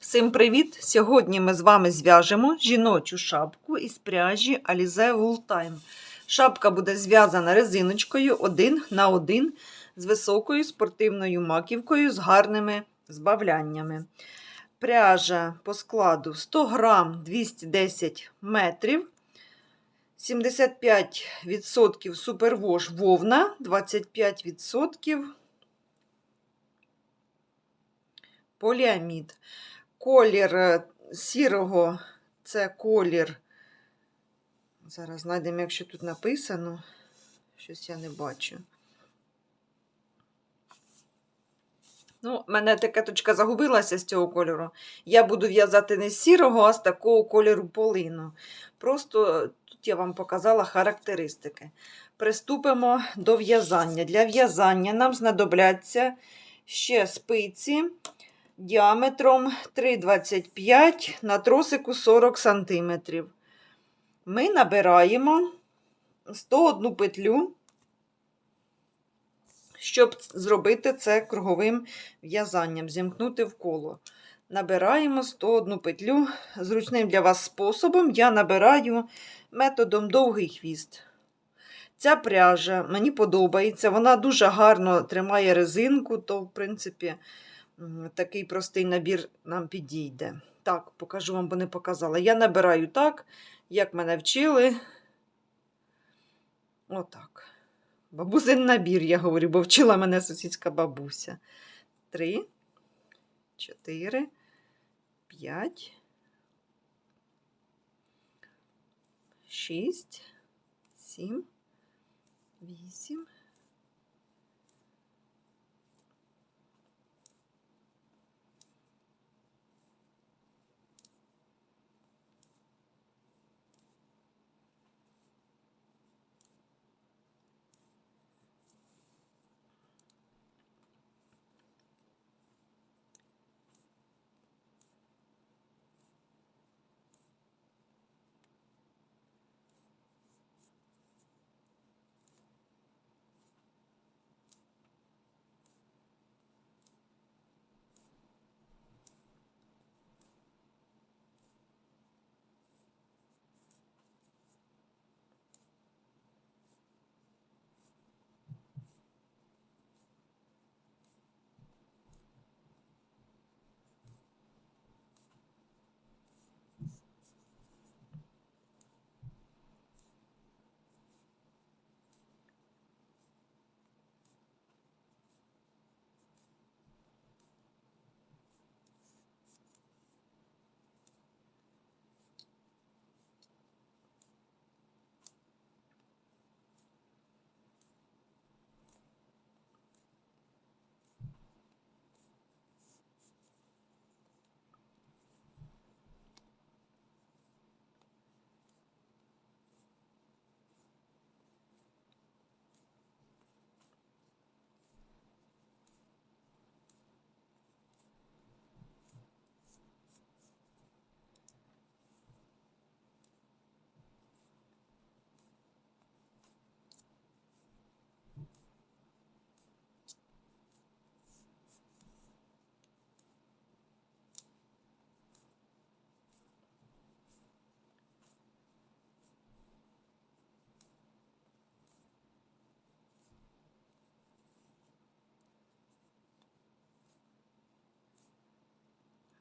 Всім привіт! Сьогодні ми з вами зв'яжемо жіночу шапку із пряжі Alize Wool Time. Шапка буде зв'язана резиночкою один на один з високою спортивною маківкою з гарними збавляннями. Пряжа по складу 100 грам 210 метрів. 75% супервош вовна, 25% поліамід. Колір е, сірого це колір. Зараз знайдемо, якщо тут написано. Щось я не бачу. Ну, мене така точка загубилася з цього кольору. Я буду в'язати не з сірого, а з такого кольору полину. Просто тут я вам показала характеристики. Приступимо до в'язання. Для в'язання нам знадобляться ще спиці діаметром 3,25 на тросику 40 см. Ми набираємо 101 петлю, щоб зробити це круговим в'язанням, зімкнути в коло. Набираємо 101 петлю зручним для вас способом. Я набираю методом довгий хвіст. Ця пряжа мені подобається, вона дуже гарно тримає резинку, то, в принципі, Такий простий набір нам підійде. Так, покажу вам, бо не показала. Я набираю так, як мене вчили. Отак. Бабусин набір, я говорю, бо вчила мене сусідська бабуся. Три, чотири, п'ять, шість, сім, вісім.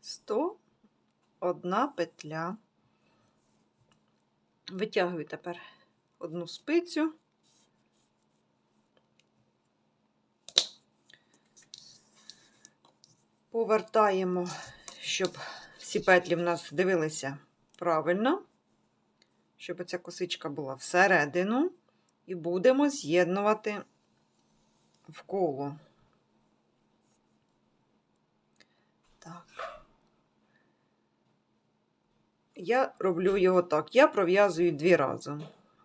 Сто одна петля. Витягую тепер одну спицю. Повертаємо, щоб всі петлі в нас дивилися правильно, щоб ця косичка була всередину, і будемо з'єднувати в коло. Так. Я роблю його так. Я пров'язую дві рази.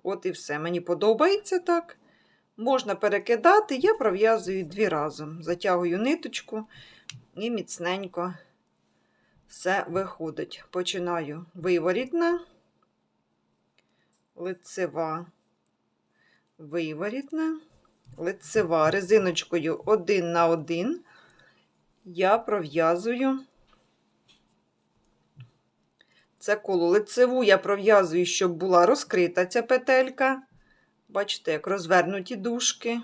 От і все. Мені подобається так. Можна перекидати, я пров'язую дві рази. Затягую ниточку і міцненько все виходить. Починаю виворітна, лицева, виворітна, лицева резиночкою один на один. Я пров'язую Це коло лицеву я пров'язую, щоб була розкрита ця петелька. Бачите, як розвернуті дужки.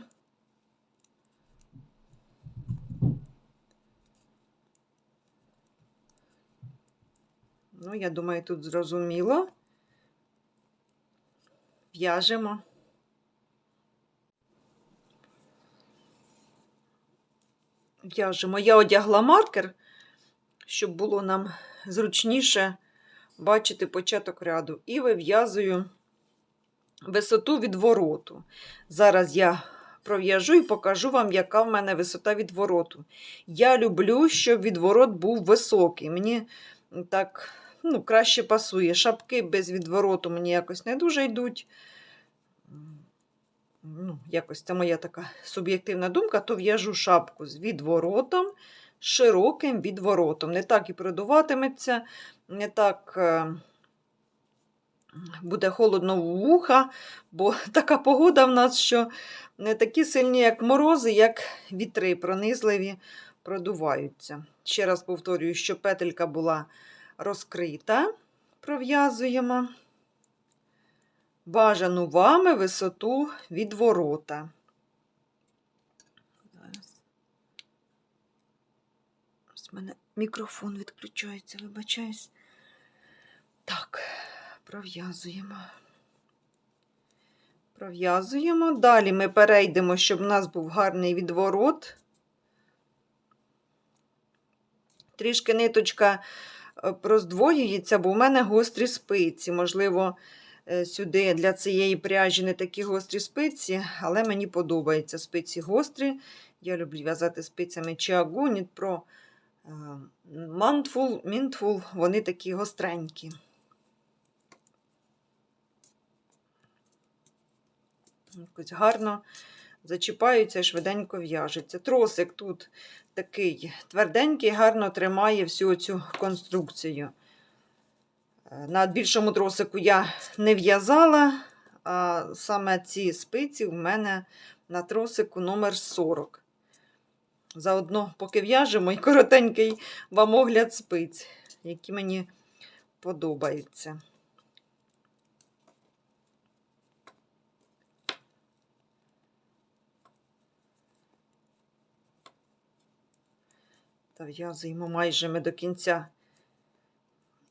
Ну, я думаю, тут зрозуміло. В'яжемо. В'яжемо. Я одягла маркер, щоб було нам зручніше бачити початок ряду. І вив'язую висоту відвороту. Зараз я пров'яжу і покажу вам, яка в мене висота відвороту. Я люблю, щоб відворот був високий. Мені так ну, краще пасує. Шапки без відвороту мені якось не дуже йдуть. Ну, якось це моя така суб'єктивна думка, то в'яжу шапку з відворотом, широким відворотом. Не так і продуватиметься, не так е, буде холодно в вуха, бо така погода в нас, що не такі сильні, як морози, як вітри пронизливі, продуваються. Ще раз повторюю, що петелька була розкрита, пров'язуємо бажану вами висоту відворота. Зараз. Ось мене мікрофон відключається, вибачаюсь. Так, пров'язуємо. Пров'язуємо. Далі ми перейдемо, щоб у нас був гарний відворот. Трішки ниточка е, роздвоюється, бо в мене гострі спиці. Можливо, е, сюди для цієї пряжі не такі гострі спиці, але мені подобаються спиці гострі. Я люблю в'язати спицями Chiago, Knit Мантфул, Мінтфул, вони такі гостренькі. Якось гарно зачіпаються і швиденько в'яжеться. Тросик тут такий тверденький, гарно тримає всю цю конструкцію. Е, На більшому тросику я не в'язала, а саме ці спиці в мене на тросику номер 40. Заодно, поки в'яжемо, і коротенький вам огляд спиць, які мені подобаються. Та майже ми до кінця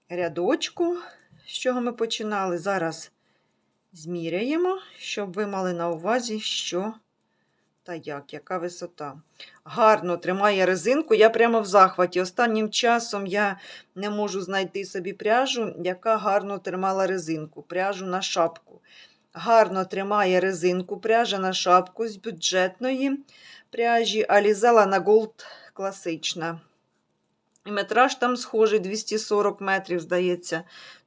рядочку, з чого ми починали. Зараз зміряємо, щоб ви мали на увазі, що та як, яка висота. Гарно тримає резинку. Я прямо в захваті. Останнім часом я не можу знайти собі пряжу, яка гарно тримала резинку, пряжу на шапку. Гарно тримає резинку, пряжа на шапку з бюджетної пряжі, Алізела на Gold класична. І метраж там схожий 240 метрів, здається,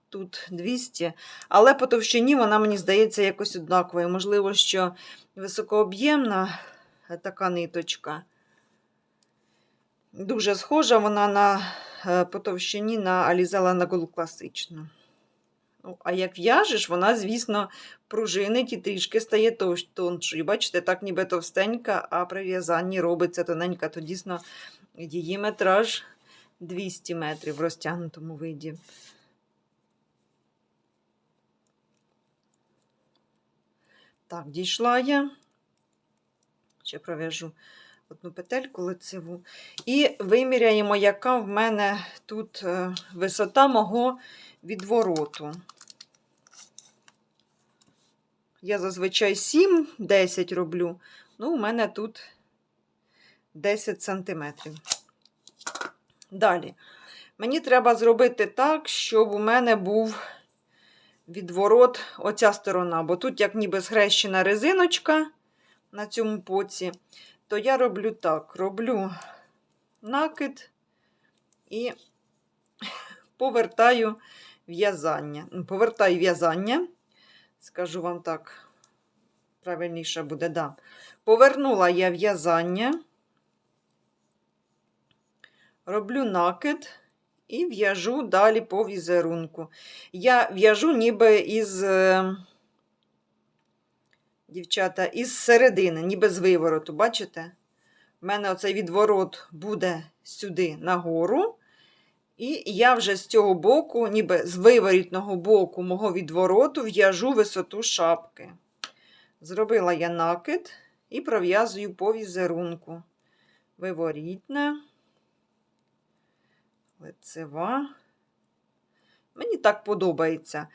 тут 200. Але по товщині вона, мені здається, якось однаковою. Можливо, що високооб'ємна така ниточка. Дуже схожа вона на е, по товщині на Алізела на Gold класичну. Ну, а як в'яжеш, вона, звісно, пружинить і трішки стає тоншою. Бачите, так ніби товстенька, а при в'язанні робиться тоненька, то дійсно її метраж 200 метрів в розтягнутому виді. Так, дійшла я. Ще пров'яжу одну петельку лицеву. І виміряємо, яка в мене тут е, висота мого відвороту. Я зазвичай 7-10 роблю. Ну, у мене тут 10 сантиметрів. Далі. Мені треба зробити так, щоб у мене був відворот оця сторона, бо тут, як ніби схрещена резиночка на цьому поці, то я роблю так: роблю накид і повертаю в'язання. Ну, Повертаю в'язання, скажу вам так, правильніше буде, да. Повернула я в'язання, роблю накид і в'яжу далі по візерунку. Я в'яжу ніби із, е, дівчата, із середини, ніби з вивороту, бачите? У мене оцей відворот буде сюди нагору. І я вже з цього боку, ніби з виворітного боку мого відвороту, в'яжу висоту шапки. Зробила я накид і пров'язую по візерунку. Виворітна, лицева. Мені так подобається.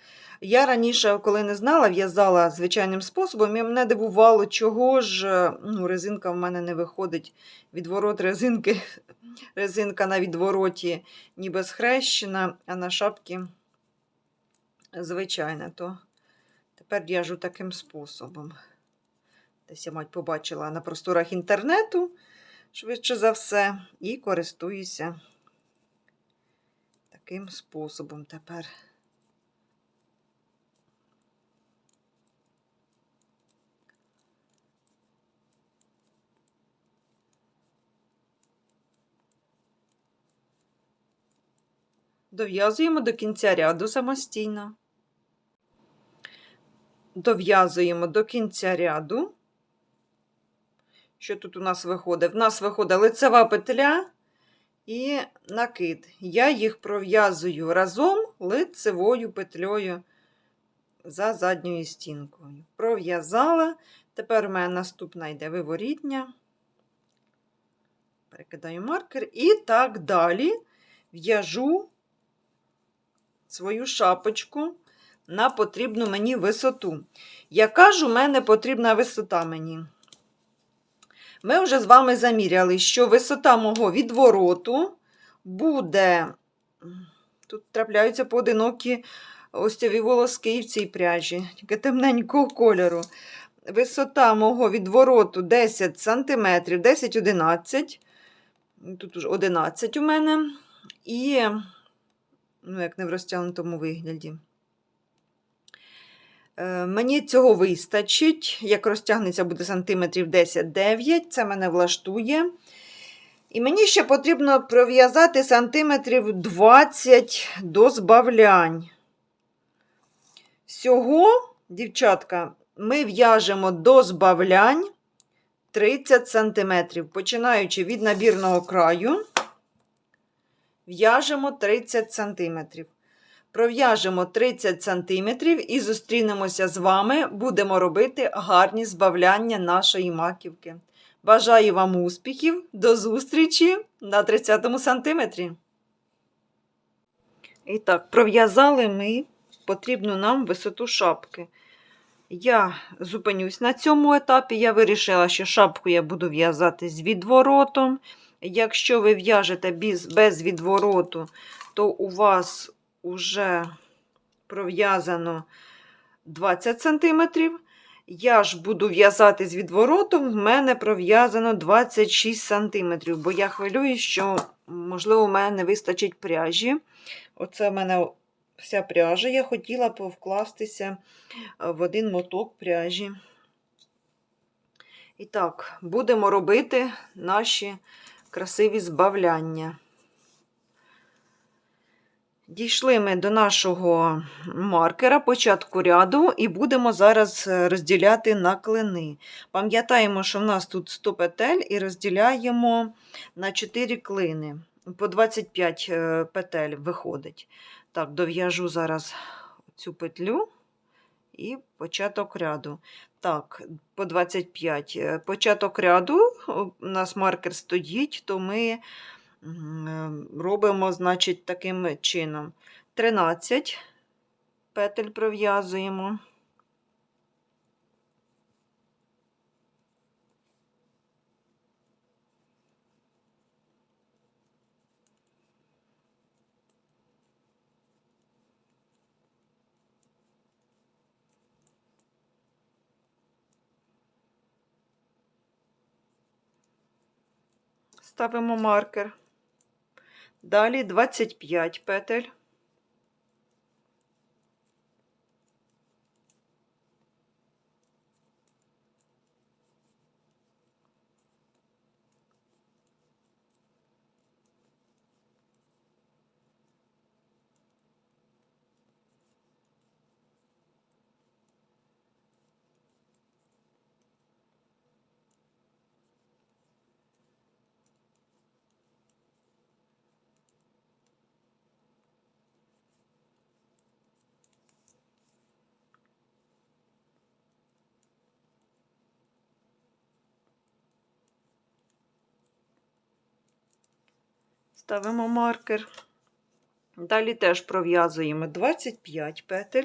Я раніше, коли не знала, в'язала звичайним способом, і мене дивувало, чого ж ну, резинка в мене не виходить. Відворот резинки, резинка на відвороті ніби схрещена, а на шапці звичайна. То тепер в'яжу таким способом. Десь я, мать, побачила на просторах інтернету, швидше за все, і користуюся таким способом тепер. Дов'язуємо до кінця ряду самостійно. Дов'язуємо до кінця ряду. Що тут у нас виходить? В нас виходить лицева петля і накид. Я їх пров'язую разом лицевою петлею за задньою стінкою. Пров'язала. Тепер у мене наступна йде виворітня. Перекидаю маркер. І так далі в'яжу свою шапочку на потрібну мені висоту. Яка ж у мене потрібна висота мені? Ми вже з вами заміряли, що висота мого відвороту буде. Тут трапляються поодинокі остьові волоски в цій пряжі, тільки темненького кольору. Висота мого відвороту 10 см, 10-11. Тут уже 11 у мене. І, ну, як не в розтягнутому вигляді. Е, Мені цього вистачить, як розтягнеться буде сантиметрів 10-9, це мене влаштує. І мені ще потрібно пров'язати сантиметрів 20 до збавлянь. Всього, дівчатка, ми в'яжемо до збавлянь 30 сантиметрів. Починаючи від набірного краю, в'яжемо 30 сантиметрів. Пров'яжемо 30 см і зустрінемося з вами. Будемо робити гарні збавляння нашої маківки. Бажаю вам успіхів, до зустрічі на 30 сантиметрі. І так, пров'язали ми потрібну нам висоту шапки. Я зупинюсь на цьому етапі. Я вирішила, що шапку я буду в'язати з відворотом. Якщо ви в'яжете без, без відвороту, то у вас уже пров'язано 20 см. Я ж буду в'язати з відворотом, в мене пров'язано 26 см, бо я хвилююсь, що, можливо, в мене не вистачить пряжі. Оце в мене вся пряжа. Я хотіла повкластися в один моток пряжі. І так, будемо робити наші красиві збавляння. Дійшли ми до нашого маркера початку ряду і будемо зараз е, розділяти на клини. Пам'ятаємо, що в нас тут 100 петель і розділяємо на 4 клини. По 25 е, петель виходить. Так, дов'яжу зараз цю петлю і початок ряду. Так, по 25 е, початок ряду, у нас маркер стоїть, то ми. Робимо, значить, таким чином. 13 петель пров'язуємо. Ставимо маркер. Далі 25 петель. Ставимо маркер. Далі теж пров'язуємо 25 петель.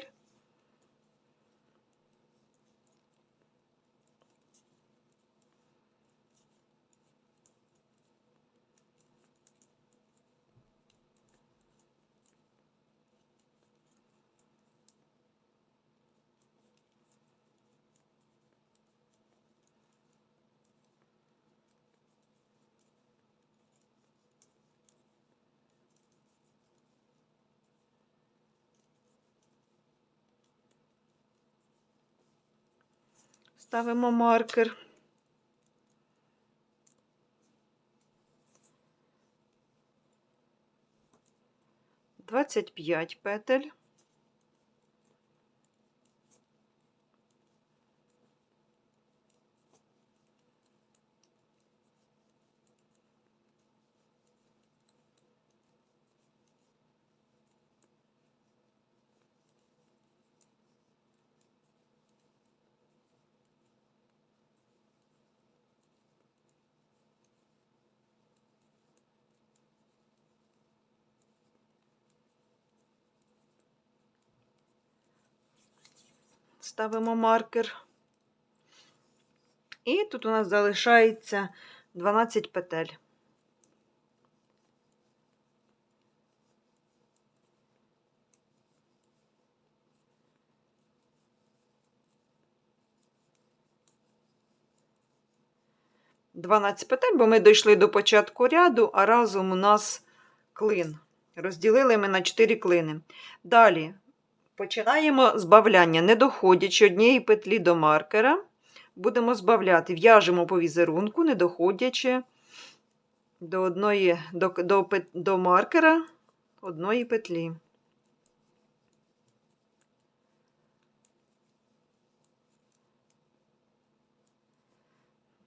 Ставимо маркер. Двадцять п'ять петель. Ставимо маркер. І тут у нас залишається 12 петель. Дванадцять петель, бо ми дійшли до початку ряду, а разом у нас клин. Розділили ми на 4 клини. Далі Починаємо збавляння, не доходячи однієї петлі до маркера, будемо збавляти, в'яжемо по візерунку, не доходячи до одної, до, до, до маркера одної петлі.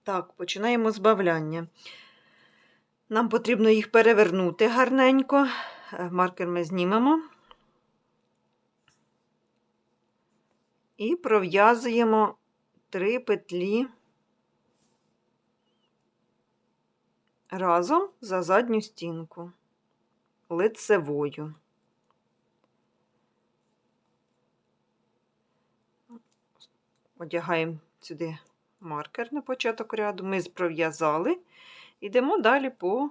Так, починаємо збавляння. Нам потрібно їх перевернути гарненько. Е, Маркер ми знімемо. І пров'язуємо три петлі разом за задню стінку лицевою. Одягаємо сюди маркер на початок ряду, ми пров'язали, йдемо далі по,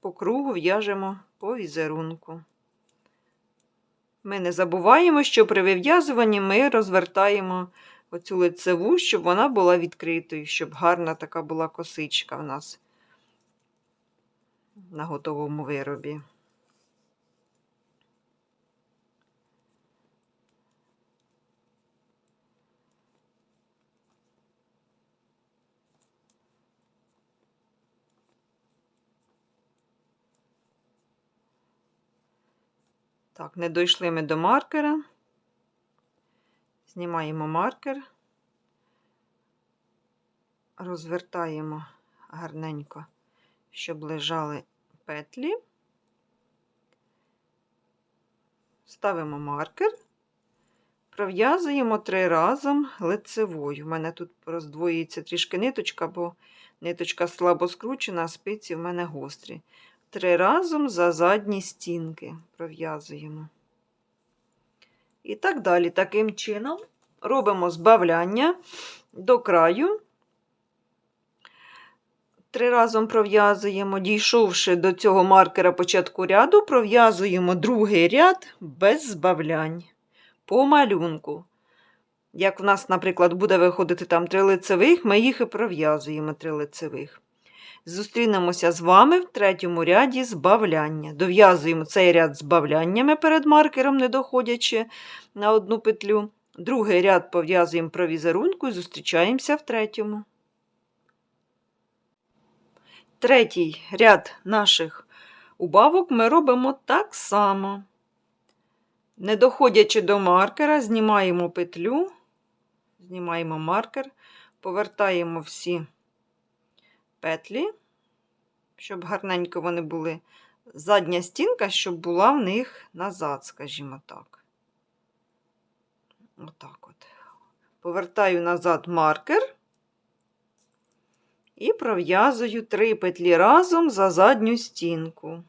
по кругу в'яжемо по візерунку. Ми не забуваємо, що при вив'язуванні ми розвертаємо оцю лицеву, щоб вона була відкритою, щоб гарна така була косичка в нас на готовому виробі. Так, не дійшли ми до маркера. Знімаємо маркер, розвертаємо гарненько, щоб лежали петлі. Ставимо маркер, пров'язуємо три разом лицевою. У мене тут роздвоюється трішки ниточка, бо ниточка слабо скручена, а спиці в мене гострі три разом за задні стінки пров'язуємо. І так далі, таким чином робимо збавляння до краю. Три разом пров'язуємо, дійшовши до цього маркера початку ряду, пров'язуємо другий ряд без збавлянь по малюнку. Як в нас, наприклад, буде виходити там три лицевих, ми їх і пров'язуємо три лицевих. Зустрінемося з вами в третьому ряді збавляння. Дов'язуємо цей ряд збавляннями перед маркером, не доходячи на одну петлю. Другий ряд пов'язуємо про візерунку і зустрічаємося в третьому. Третій ряд наших убавок ми робимо так само. Не доходячи до маркера, знімаємо петлю, знімаємо маркер, повертаємо всі петлі, щоб гарненько вони були. Задня стінка, щоб була в них назад, скажімо так. Отак от. Повертаю назад маркер І пров'язую три петлі разом за задню стінку.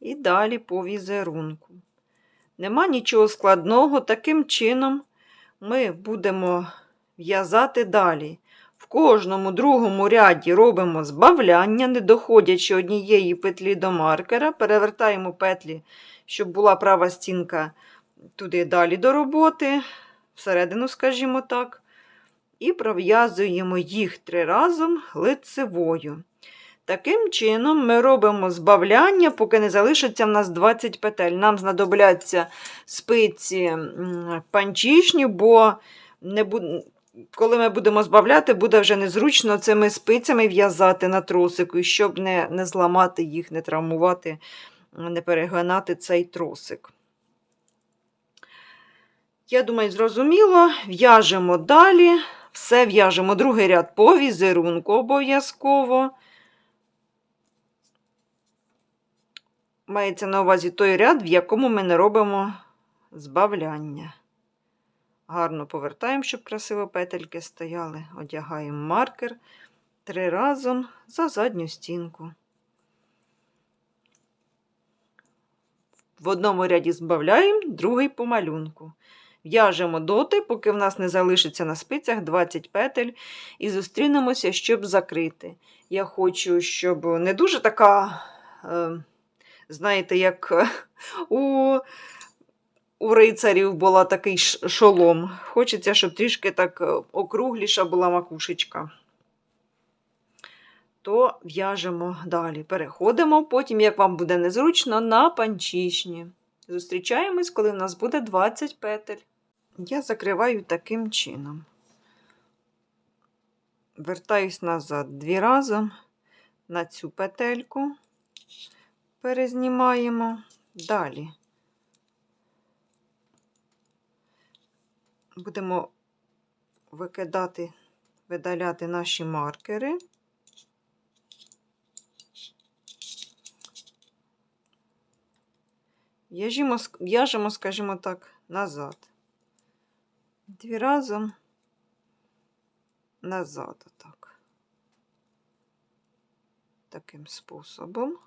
І далі по візерунку. Нема нічого складного, таким чином ми будемо в'язати далі. В кожному другому ряді робимо збавляння, не доходячи однієї петлі до маркера, перевертаємо петлі, щоб була права стінка туди далі до роботи, всередину, скажімо так, і пров'язуємо їх три разом лицевою. Таким чином, ми робимо збавляння, поки не залишиться в нас 20 петель. Нам знадобляться спиці панчішні, бо не бу- коли ми будемо збавляти, буде вже незручно цими спицями в'язати на тросику, щоб не, не зламати їх, не травмувати, не перегинати цей тросик. Я думаю, зрозуміло. В'яжемо далі. Все в'яжемо другий ряд по візерунку обов'язково. Мається на увазі той ряд, в якому ми не робимо збавляння. Гарно повертаємо, щоб красиво петельки стояли. Одягаємо маркер три разом за задню стінку. В одному ряді збавляємо, другий по малюнку. В'яжемо доти, поки в нас не залишиться на спицях 20 петель, і зустрінемося, щоб закрити. Я хочу, щоб не дуже така, е, знаєте, як у, у рицарів була такий шолом. Хочеться, щоб трішки так е, округліша була макушечка. То в'яжемо далі. Переходимо, потім, як вам буде незручно, на панчішні. Зустрічаємось, коли в нас буде 20 петель. Я закриваю таким чином. Вертаюсь назад дві разом на цю петельку, перезнімаємо. Далі будемо викидати, видаляти наші маркери. В'яжемо, В'яжемо, скажімо так, назад. Дві разом назад, отак. Таким способом.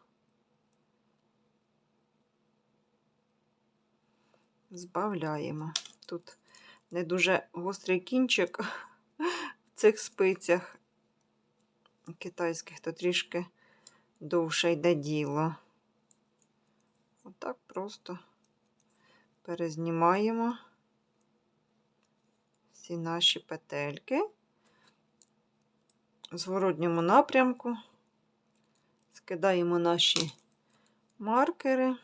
Збавляємо. Тут не дуже гострий кінчик в цих спицях китайських, то трішки довше йде діло. Отак просто перезнімаємо всі наші петельки в зворотньому напрямку, скидаємо наші маркери.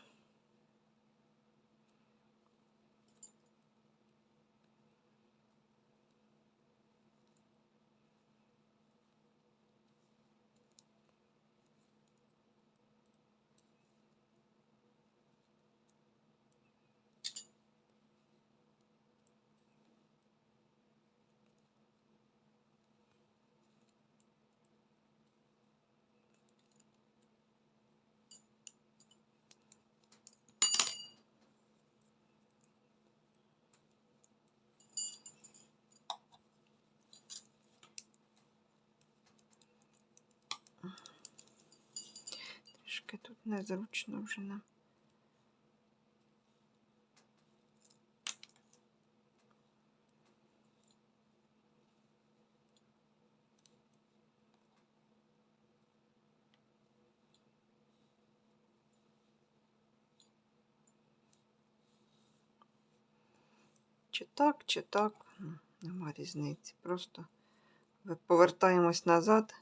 Трішки тут незручно вже нам. Чи так, чи так, нема різниці. Просто повертаємось назад.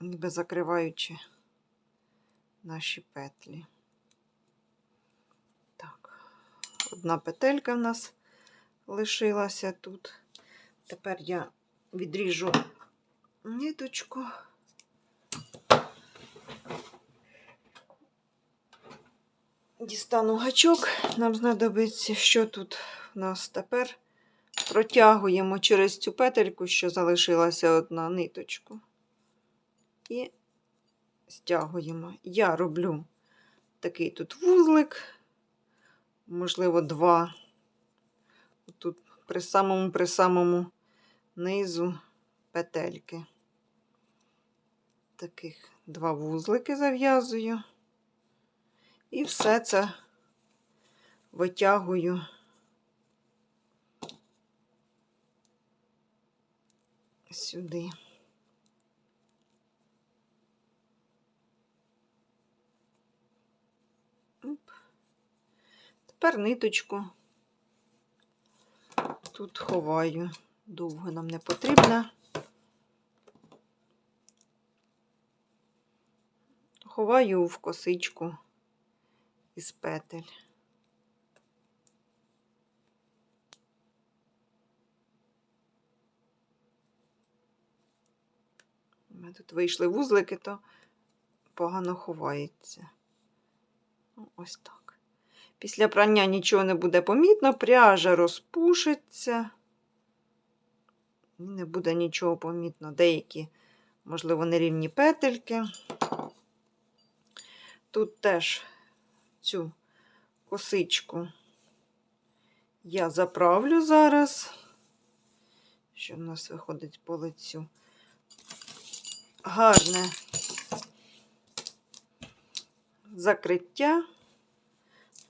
Ніби закриваючи наші петлі. Так, одна петелька в нас лишилася тут. Тепер я відріжу ниточку. Дістану гачок, нам знадобиться, що тут у нас тепер протягуємо через цю петельку, що залишилася одна ниточку і стягуємо. Я роблю такий тут вузлик можливо, два. Тут при самому при самому низу петельки. Таких два вузлики зав'язую. І все це витягую. Сюди. Тепер ниточку тут ховаю. Довго нам не потрібно. Ховаю в косичку із петель. У мене тут вийшли вузлики, то погано ховається. Ну, ось так. Після прання нічого не буде помітно, пряжа розпушиться. І не буде нічого помітно. Деякі, можливо, нерівні петельки. Тут теж цю косичку я заправлю зараз, що в нас виходить по лицю. Гарне закриття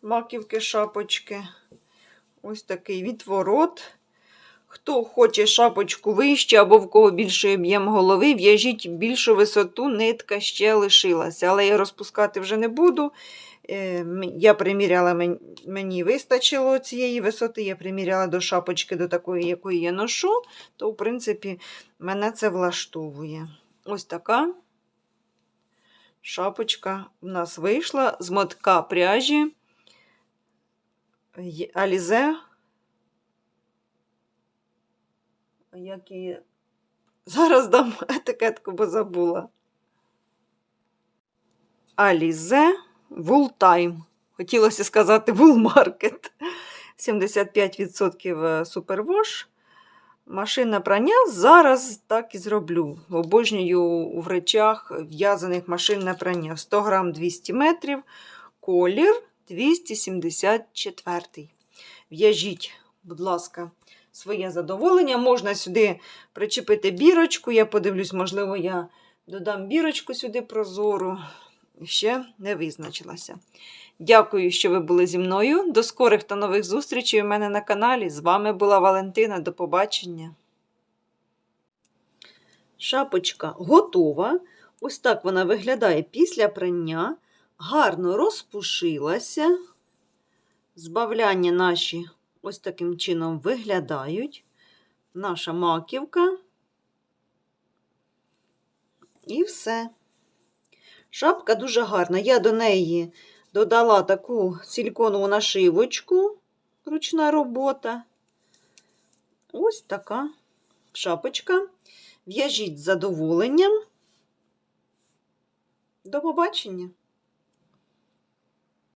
маківки шапочки. Ось такий відворот. Хто хоче шапочку вище або в кого більший об'єм голови, в'яжіть більшу висоту, нитка ще лишилася. Але я розпускати вже не буду. Е, Я приміряла, мені вистачило цієї висоти. Я приміряла до шапочки, до такої, якої я ношу, то, в принципі, мене це влаштовує. Ось така шапочка в нас вийшла з мотка пряжі Alize. Як її... Зараз дам етикетку, бо забула. Wool Time. Хотілося сказати Market. 75% супервош. Машинне прання зараз так і зроблю. Обожнюю в речах в'язаних машинне прання. 100 грам 200 метрів, колір 274. В'яжіть, будь ласка, своє задоволення. Можна сюди причепити бірочку. Я подивлюсь, можливо, я додам бірочку сюди прозору. Ще не визначилася. Дякую, що ви були зі мною. До скорих та нових зустрічей у мене на каналі. З вами була Валентина. До побачення. Шапочка готова. Ось так вона виглядає після прання. Гарно розпушилася. Збавляння наші ось таким чином виглядають. Наша маківка. І все. Шапка дуже гарна. Я до неї додала таку силіконову нашивочку, ручна робота. Ось така шапочка. В'яжіть з задоволенням. До побачення!